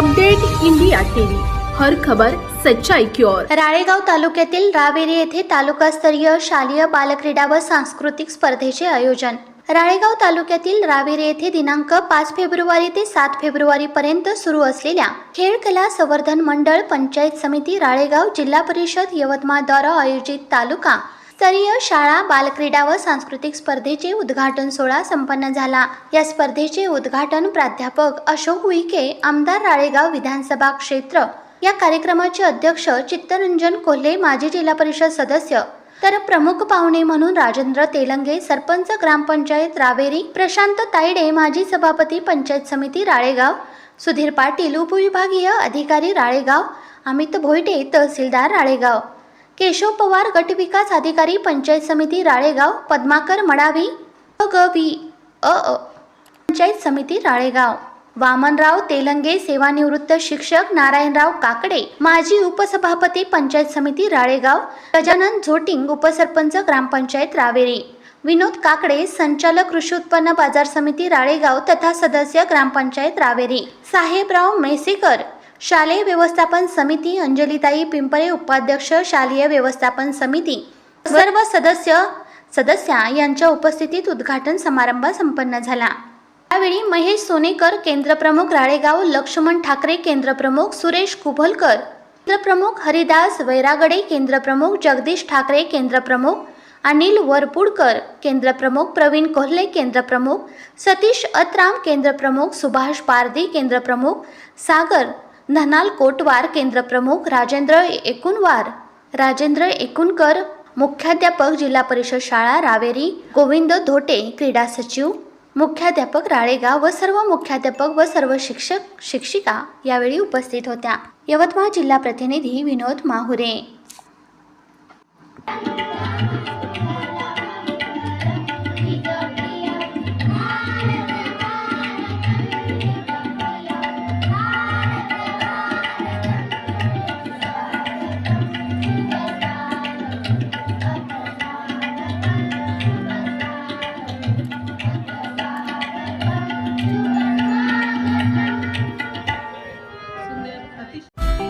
Update India TV. हर खबर सच्चाई की ओर. राळेगाव तालुक्यातील रावेरी येथे तालुकास्तरीय शालेय बालक्रीडा व सांस्कृतिक स्पर्धेचे आयोजन. राळेगाव तालुक्यातील रावेरे येथे दिनांक पाच फेब्रुवारी ते सात फेब्रुवारी पर्यंत सुरू असलेल्या खेळ कला संवर्धन मंडळ पंचायत समिती राळेगाव जिल्हा परिषद यवतमाळ द्वारा आयोजित तालुका स्तरीय शाळा बालक्रीडा व सांस्कृतिक स्पर्धेचे उद्घाटन सोहळा संपन्न झाला. या स्पर्धेचे उद्घाटन प्राध्यापक अशोक उईके आमदार राळेगाव विधानसभा क्षेत्र या कार्यक्रमाचे अध्यक्ष चित्तरंजन कोल्हे माजी जिल्हा परिषद सदस्य तर प्रमुख पाहुणे म्हणून राजेंद्र तेलंगे सरपंच ग्रामपंचायत रावेरी प्रशांत तायडे माजी सभापती पंचायत समिती राळेगाव सुधीर पाटील उपविभागीय अधिकारी राळेगाव अमित भोयटे तहसीलदार राळेगाव. केशव पवार गटविकास अधिकारी पंचायत समिती राळेगाव पद्माकर मडावी अ ग वि अ. पंचायत समिती राळेगाव वामनराव तेलंगे सेवानिवृत्त शिक्षक नारायणराव काकडे माजी उपसभापती पंचायत समिती राळेगाव गजानन झोटिंग उपसरपंच ग्रामपंचायत रावेरी विनोद काकडे संचालक कृषी उत्पन्न बाजार समिती राळेगाव तथा सदस्य ग्रामपंचायत रावेरी साहेबराव मेसेकर शालेय व्यवस्थापन समिती अंजलीताई पिंपळे उपाध्यक्ष शालेय व्यवस्थापन समिती. सर्व सदस्य सदस्या यांच्या उपस्थितीत उद्घाटन समारंभ संपन्न झाला. यावेळी महेश सोनेकर केंद्रप्रमुख राळेगाव लक्ष्मण ठाकरे केंद्रप्रमुख सुरेश कुभलकर केंद्रप्रमुख हरिदास वैरागडे केंद्रप्रमुख जगदीश ठाकरे केंद्रप्रमुख अनिल वरपुडकर केंद्रप्रमुख प्रवीण कोल्हे केंद्रप्रमुख सतीश अत्राम केंद्रप्रमुख सुभाष पारदी केंद्रप्रमुख सागर धनाल कोटवार केंद्रप्रमुख राजेंद्र एकूणवार राजेंद्र एकूणकर मुख्याध्यापक जिल्हा परिषद शाळा रावेरी गोविंद धोटे क्रीडा सचिव मुख्याध्यापक राळेगाव व सर्व मुख्याध्यापक व सर्व शिक्षक शिक्षिका यावेळी उपस्थित होत्या. यवतमाळ जिल्हा प्रतिनिधी विनोद माहुरे. Peace.